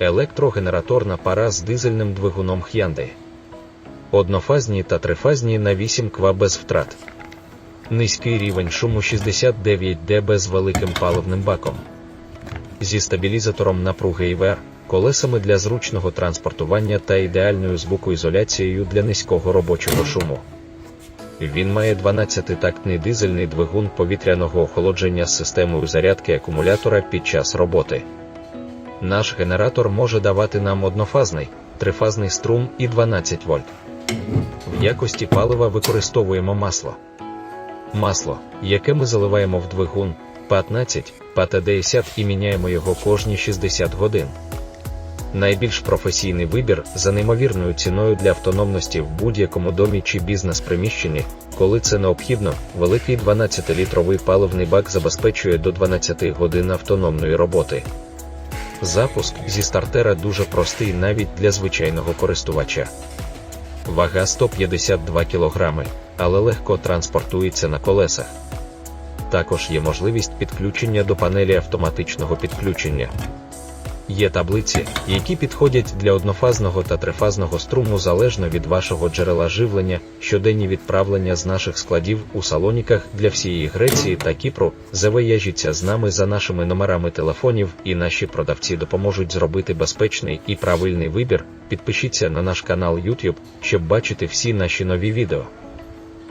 електрогенераторна пара з дизельним двигуном Hyundai. Однофазні та трифазні на 8 кВт без втрат. Низький рівень шуму 69 дБ з великим паливним баком. Зі стабілізатором напруги ІВР, колесами для зручного транспортування та ідеальною звукоізоляцією для низького робочого шуму. Він має 12-тактний дизельний двигун повітряного охолодження з системою зарядки акумулятора під час роботи. Наш генератор може давати нам однофазний, трифазний струм і 12 вольт. В якості палива використовуємо масло. Масло, яке ми заливаємо в двигун, ПАТ-15, ПАТ-50 і міняємо його кожні 60 годин. Найбільш професійний вибір за неймовірною ціною для автономності в будь-якому домі чи бізнес-приміщенні, коли це необхідно, великий 12-літровий паливний бак забезпечує до 12 годин автономної роботи. Запуск зі стартера дуже простий навіть для звичайного користувача. Вага 152 кг, але легко транспортується на колесах. Також є можливість підключення до панелі автоматичного підключення. Є таблиці, які підходять для однофазного та трифазного струму залежно від вашого джерела живлення, щоденні відправлення з наших складів у салоніках для всієї Греції та Кіпру. Завияжіться з нами за нашими номерами телефонів, і наші продавці допоможуть зробити безпечний і правильний вибір. Підпишіться на наш канал YouTube, щоб бачити всі наші нові відео.